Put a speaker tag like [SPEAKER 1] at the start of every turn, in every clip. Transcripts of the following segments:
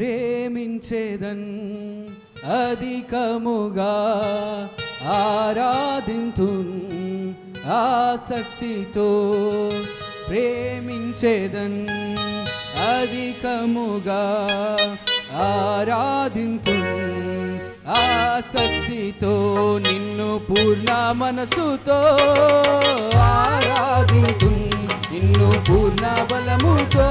[SPEAKER 1] ప్రేమించేదన్ అధికముగా ఆరాధింతు ఆసక్తితో ప్రేమించేదన్ అధికముగా ఆరాధింతు ఆసక్తితో నిన్ను పూర్ణ మనసుతో ఆరాధింతు నిన్ను పూర్ణ బలముతో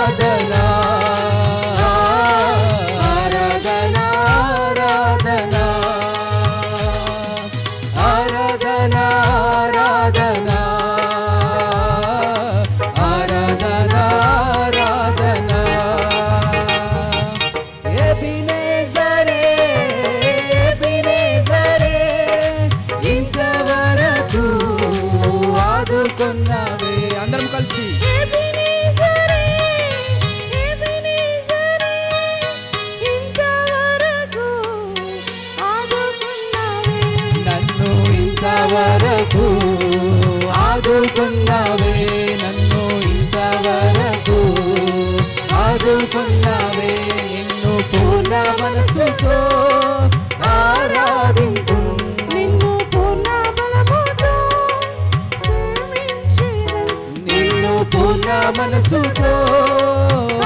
[SPEAKER 1] ఆదుకున్నవే అందరం కలిసి. నన్ను ఇంతవరకు ఆదుకున్నవే. నన్ను ఇంతవరకు ఆదుకున్నవే. నిన్ను పూర్ణ మనసుతో
[SPEAKER 2] పూర్ణ
[SPEAKER 1] మనసుతో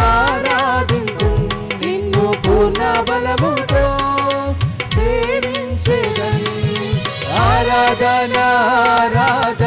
[SPEAKER 1] ఆరాధించు నిన్ను పూర్ణ బలముతో సేవించేదన్. ఆరాధన ఆరాధన.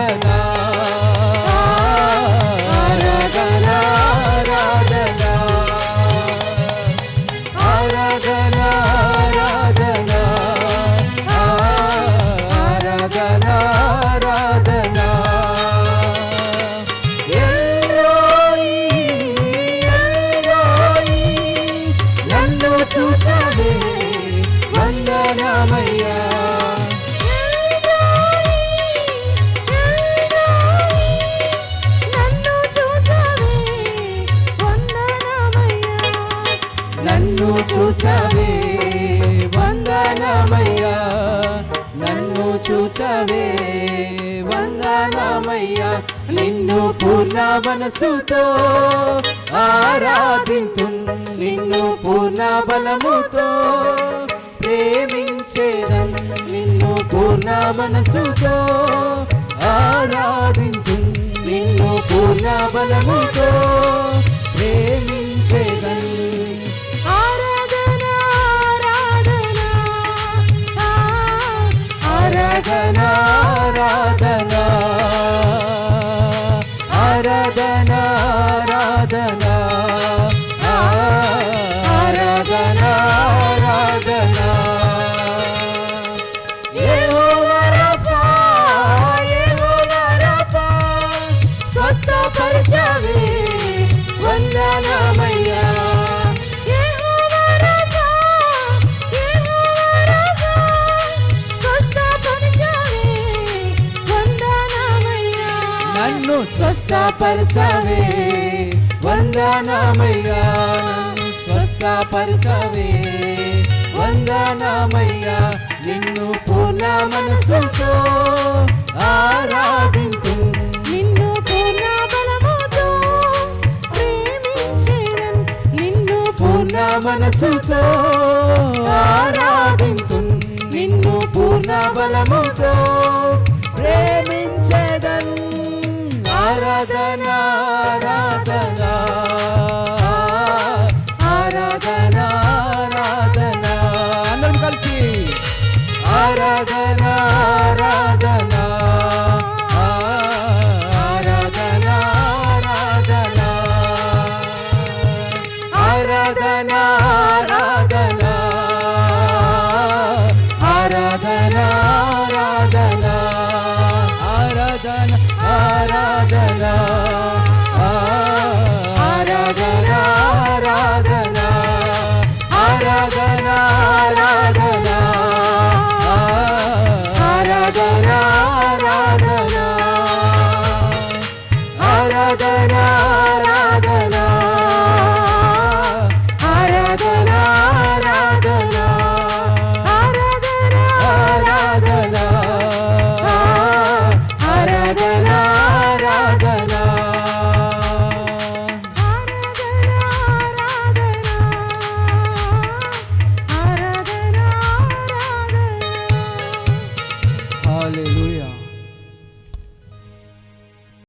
[SPEAKER 1] చూచవే వందనమయ్యా.
[SPEAKER 2] నన్ను చూచవే వందనమయ్యా.
[SPEAKER 1] నిన్ను పూర్ణ మనసుతో ఆరాధింతు నిన్ను పూర్ణ బలముతో ప్రేమించేదన్ నిన్ను పూర్ణ మనసుతో ఆరాధింతు నిన్ను పూర్ణ బలముతో ప్రేమి స్వస్థపరచవే. వందనామయ్యా
[SPEAKER 2] స్వస్థపరచవే. వందనామయ్యా
[SPEAKER 1] నిన్ను పూర్ణ మనసుతో ఆరాధించు.
[SPEAKER 2] నిన్ను పూర్ణ బలముతో ప్రేమించేదన్. నిన్ను
[SPEAKER 1] పూర్ణ మనసుతో